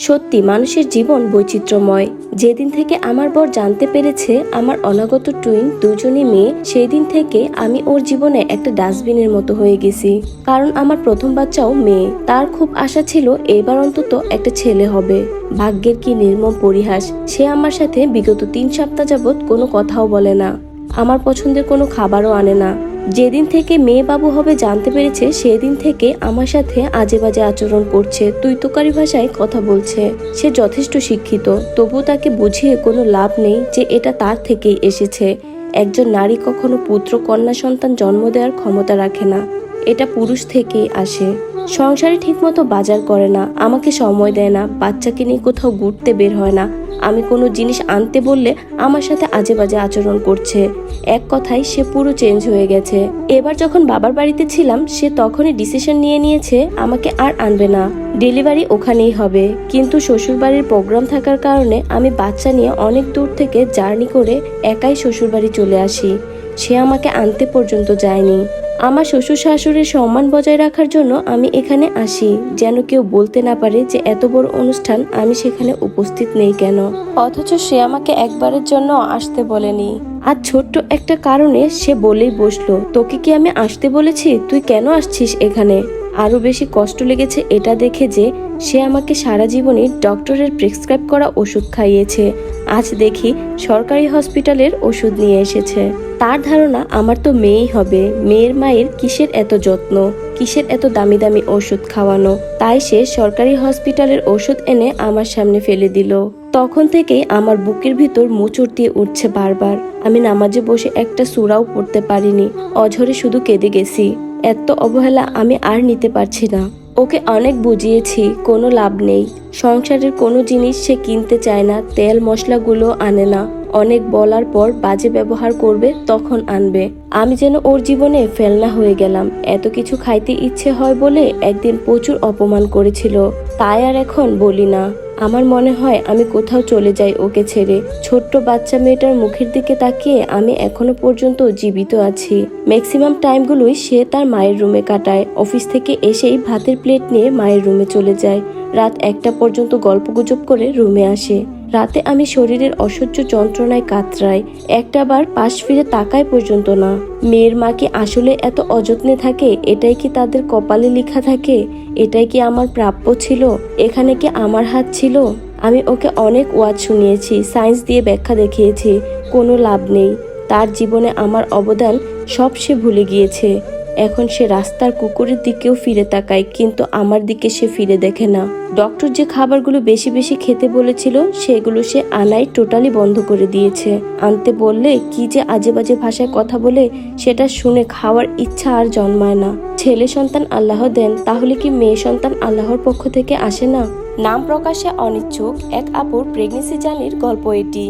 সত্যি মানুষের জীবন বৈচিত্র্যময়। যেদিন থেকে আমার বর জানতে পেরেছে আমার অনাগত টুইন দুজনই মেয়ে সেই দিন থেকে আমি ওর জীবনে একটা ডাস্টবিনের মতো হয়ে গেছি। কারণ আমার প্রথম বাচ্চাও মেয়ে। তার খুব আশা ছিল এবার অন্তত একটা ছেলে হবে। ভাগ্যের কি নির্মম পরিহাস, সে আমার সাথে বিগত তিন সপ্তাহ যাবৎ কোনো কথাও বলে না। আমার পছন্দের কোনো খাবারও আনে না। যেদিন থেকে মেয়ে বাবু হবে জানতে পেরেছে, সেদিন থেকে আমার সাথে আজে বাজে আচরণ করছে। তুইতকারী ভাষায় কথা বলছে। সে যথেষ্ট শিক্ষিত। তবু তাকে বুঝিয়ে কোনো লাভ নেই যে এটা তার থেকেই এসেছে। একজন নারী কখনো পুত্র কন্যা সন্তান জন্ম দেওয়ার ক্ষমতা রাখে না। এটা পুরুষ থেকেই আসে। সংসারে ঠিকমতো বাজার করে না, আমাকে সময় দেয় না, বাচ্চাকে নিয়ে কোথাও ঘুরতে বের হয় না। আমি কোনো জিনিস আনতে বললে আমার সাথে আজে বাজে আচরণ করছে। এক কথায় সে পুরো চেঞ্জ হয়ে গেছে। এবার যখন বাবার বাড়িতে ছিলাম, সে তখনই ডিসিশন নিয়ে নিয়েছে, আমাকে আর আনবে না। ডেলিভারি ওখানেই হবে। কিন্তু শ্বশুরবাড়ির প্রোগ্রাম থাকার কারণে আমি বাচ্চা নিয়ে অনেক দূর থেকে জার্নি করে একাই শ্বশুরবাড়ি চলে আসি। সে আমাকে আনতে পর্যন্ত যায়নি। আমার শ্বশুর শাশুড়ির সম্মান বজায় রাখার জন্য আমি এখানে আসি যেন কেউ বলতে না পারে যে এত বড় অনুষ্ঠান আমি সেখানে উপস্থিত নেই কেন। অথচ সে আমাকে একবারের জন্য আসতে বলেনি। আর ছোট্ট একটা কারণে সে বলেই বসল তোকে কি আমি আসতে বলেছি? তুই কেন আসছিস এখানে? আরও বেশি কষ্ট লেগেছে এটা দেখে যে সে আমাকে সারা জীবনে ডক্টরের প্রেসক্রাইব করা ওষুধ খাইয়েছে। আজ দেখি সরকারি হসপিটালের ওষুধ নিয়ে এসেছে। তার ধারণা আমার তো মেয়েই হবে। মেয়ের মায়ের কিসের এত যত্ন? কিসের এত দামি দামি ওষুধ খাওয়ানো? তাই সে সরকারি হসপিটালের ওষুধ এনে আমার সামনে ফেলে দিল। তখন থেকেই আমার বুকের ভিতর মোচড় দিয়ে উঠছে বারবার। আমি নামাজে বসে একটা সুরাও পড়তে পারিনি। অঝরে শুধু কেঁদে গেছি। এত অবহেলা আমি আর নিতে পারছি না। ওকে অনেক বুঝিয়েছি, কোনো লাভ নেই। সংসারের কোনো জিনিস সে কিনতে চায় না, তেল মশলাগুলো আনে না। অনেক বলার পর বাজে ব্যবহার করবে, তখন আনবে। আমি যেন ওর জীবনে ফেলনা হয়ে গেলাম। এত কিছু খাইতে ইচ্ছে হয় বলে একদিন প্রচুর অপমান করেছিল। তাই আর এখন বলি না। আমার মনে হয় আমি কোথাও চলে যাই ওকে ছেড়ে। ছোট্ট বাচ্চা মেয়েটার মুখের দিকে তাকিয়ে আমি এখনও পর্যন্ত জীবিত আছি। ম্যাক্সিমাম টাইমগুলোই সে তার মায়ের রুমে কাটায়। অফিস থেকে এসেই ভাতের প্লেট নিয়ে মায়ের রুমে চলে যায়। রাত একটা পর্যন্ত গল্পগুজব করে রুমে আসে। রাতে আমি শরীরের অসহ্য যন্ত্রণায় কাতরাই একটাবার পাশ ফিরে তাকায় পর্যন্ত না। মেয়ের মা কি আসলে এত অযত্নে থাকে? এটাই কি তাদের কপালে লেখা থাকে? এটাই কি আমার প্রাপ্য ছিল? এখানে কি আমার হাত ছিল? আমি ওকে অনেক ওয়াজ শুনিয়েছি সায়েন্স দিয়ে ব্যাখ্যা দেখিয়েছি, কোনো লাভ নেই। তার জীবনে আমার অবদান সব সে ভুলে গিয়েছে। এখন সে রাস্তার কুকুরের দিকেও ফিরে তাকায়, কিন্তু আমার দিকে সে ফিরে দেখে না। ডক্টর যে খাবারগুলো বেশি বেশি খেতে বলেছিল, সেগুলো সে আনাই টোটালি বন্ধ করে দিয়েছে। আনতে বললে, কি যে আজে বাজে ভাষায় কথা বলে, সেটা শুনে খাওয়ার ইচ্ছা আর জন্মায় না। ছেলে সন্তান আল্লাহ দেন, তাহলে কি মেয়ে সন্তান আল্লাহর পক্ষ থেকে আসে না? নাম প্রকাশে অনিচ্ছুক, এক আপুর প্রেগনেন্সি জার্নির গল্প এটি।